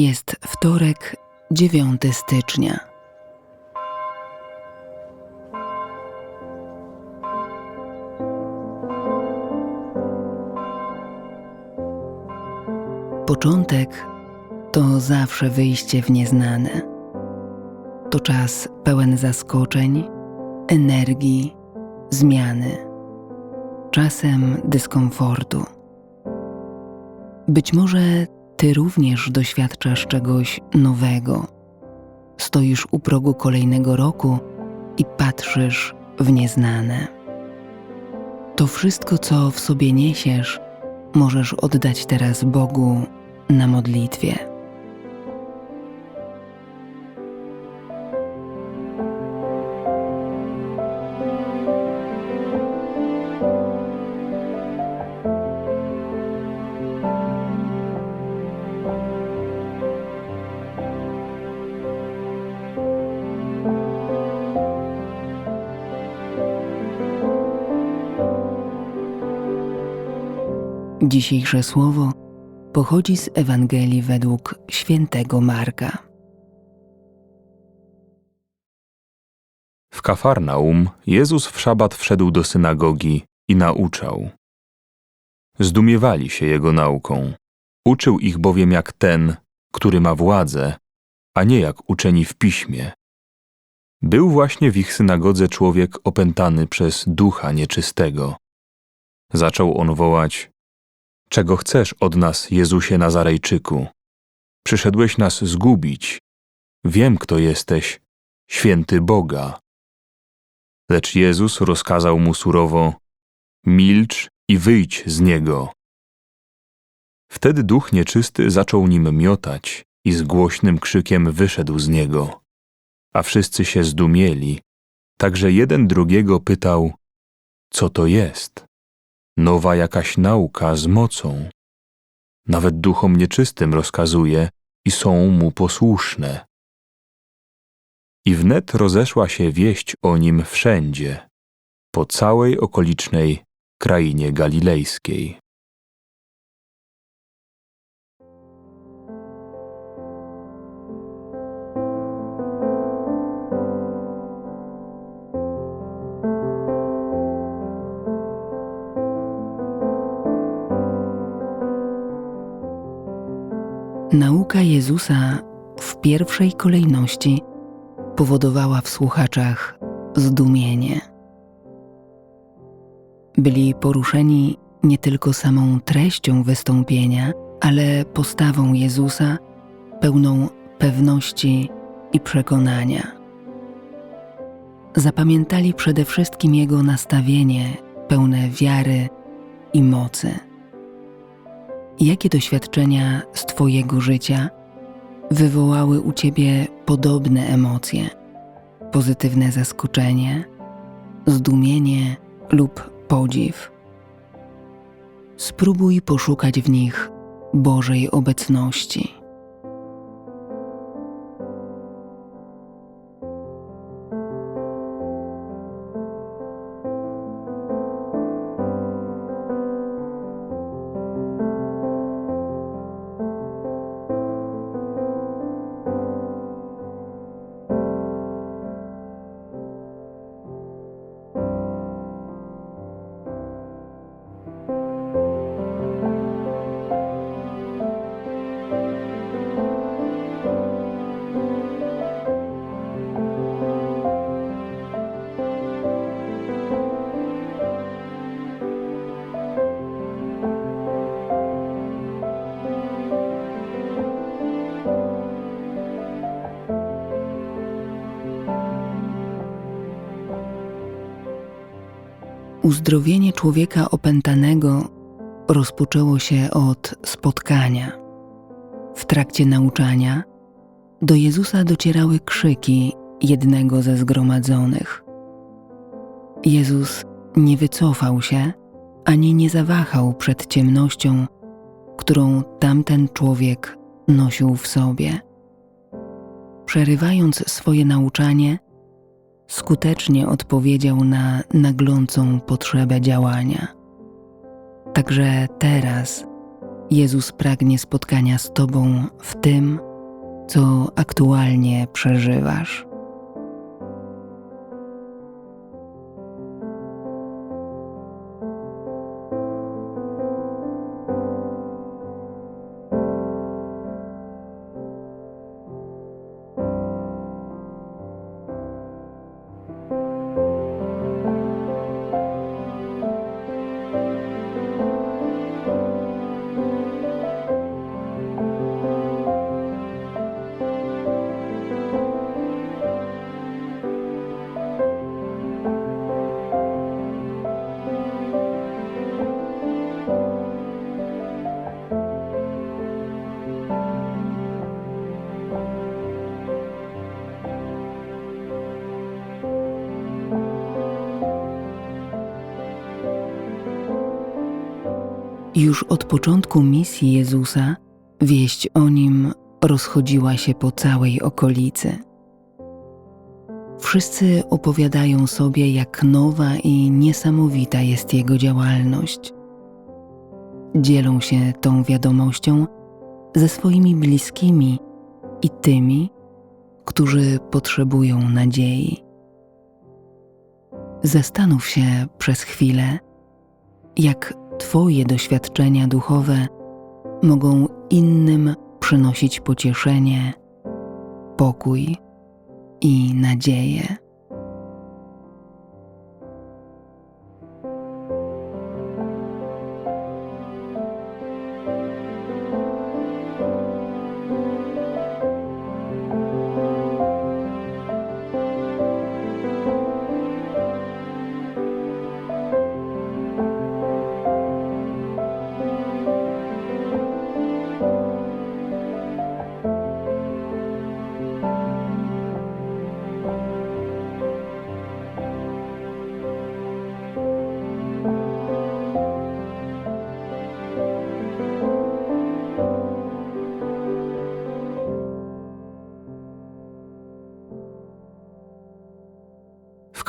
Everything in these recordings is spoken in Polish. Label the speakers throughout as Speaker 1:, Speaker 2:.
Speaker 1: Jest wtorek, 9 stycznia. Początek to zawsze wyjście w nieznane. To czas pełen zaskoczeń, energii, zmiany, czasem dyskomfortu. Być może ty również doświadczasz czegoś nowego. Stoisz u progu kolejnego roku i patrzysz w nieznane. To wszystko, co w sobie niesiesz, możesz oddać teraz Bogu na modlitwie. Dzisiejsze słowo pochodzi z Ewangelii według świętego Marka.
Speaker 2: W Kafarnaum Jezus w szabat wszedł do synagogi i nauczał. Zdumiewali się jego nauką. Uczył ich bowiem jak ten, który ma władzę, a nie jak uczeni w piśmie. Był właśnie w ich synagodze człowiek opętany przez ducha nieczystego. Zaczął on wołać: Czego chcesz od nas, Jezusie Nazarejczyku? Przyszedłeś nas zgubić. Wiem, kto jesteś, święty Boga. Lecz Jezus rozkazał mu surowo: Milcz i wyjdź z niego. Wtedy duch nieczysty zaczął nim miotać i z głośnym krzykiem wyszedł z niego. A wszyscy się zdumieli, także jeden drugiego pytał: Co to jest? Nowa jakaś nauka z mocą. Nawet duchom nieczystym rozkazuje i są mu posłuszne. I wnet rozeszła się wieść o nim wszędzie, po całej okolicznej krainie galilejskiej.
Speaker 1: Nauka Jezusa w pierwszej kolejności powodowała w słuchaczach zdumienie. Byli poruszeni nie tylko samą treścią wystąpienia, ale postawą Jezusa pełną pewności i przekonania. Zapamiętali przede wszystkim Jego nastawienie pełne wiary i mocy. Jakie doświadczenia z Twojego życia wywołały u Ciebie podobne emocje? Pozytywne zaskoczenie, zdumienie lub podziw. Spróbuj poszukać w nich Bożej obecności. Uzdrowienie człowieka opętanego rozpoczęło się od spotkania. W trakcie nauczania do Jezusa docierały krzyki jednego ze zgromadzonych. Jezus nie wycofał się ani nie zawahał przed ciemnością, którą tamten człowiek nosił w sobie. Przerywając swoje nauczanie, skutecznie odpowiedział na naglącą potrzebę działania. Także teraz Jezus pragnie spotkania z Tobą w tym, co aktualnie przeżywasz. Już od początku misji Jezusa wieść o nim rozchodziła się po całej okolicy. Wszyscy opowiadają sobie, jak nowa i niesamowita jest jego działalność. Dzielą się tą wiadomością ze swoimi bliskimi i tymi, którzy potrzebują nadziei. Zastanów się przez chwilę, jak Twoje doświadczenia duchowe mogą innym przynosić pocieszenie, pokój i nadzieję.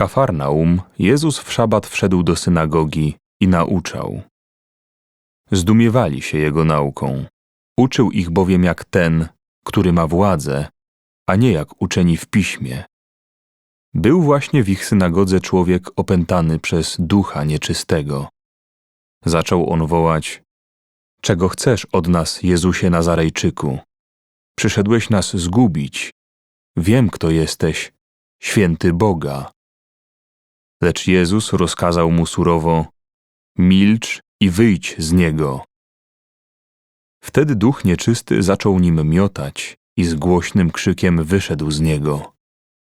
Speaker 2: Kafarnaum Jezus w szabat wszedł do synagogi i nauczał. Zdumiewali się jego nauką. Uczył ich bowiem jak ten, który ma władzę, a nie jak uczeni w piśmie. Był właśnie w ich synagodze człowiek opętany przez ducha nieczystego. Zaczął on wołać: Czego chcesz od nas, Jezusie Nazarejczyku? Przyszedłeś nas zgubić. Wiem, kto jesteś, święty Boga. Lecz Jezus rozkazał mu surowo: Milcz i wyjdź z niego. Wtedy duch nieczysty zaczął nim miotać i z głośnym krzykiem wyszedł z niego.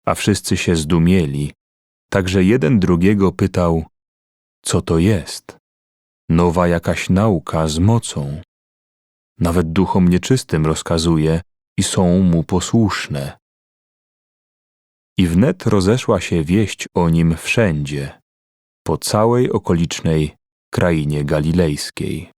Speaker 2: A wszyscy się zdumieli, także jeden drugiego pytał: Co to jest? Nowa jakaś nauka z mocą. Nawet duchom nieczystym rozkazuje i są mu posłuszne. I wnet rozeszła się wieść o nim wszędzie, po całej okolicznej krainie galilejskiej.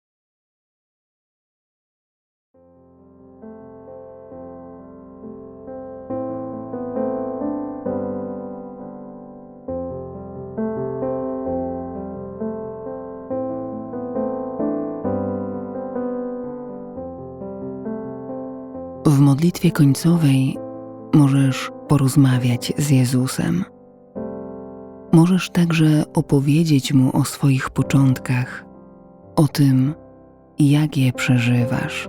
Speaker 1: W modlitwie końcowej możesz porozmawiać z Jezusem. Możesz także opowiedzieć mu o swoich początkach, o tym, jak je przeżywasz.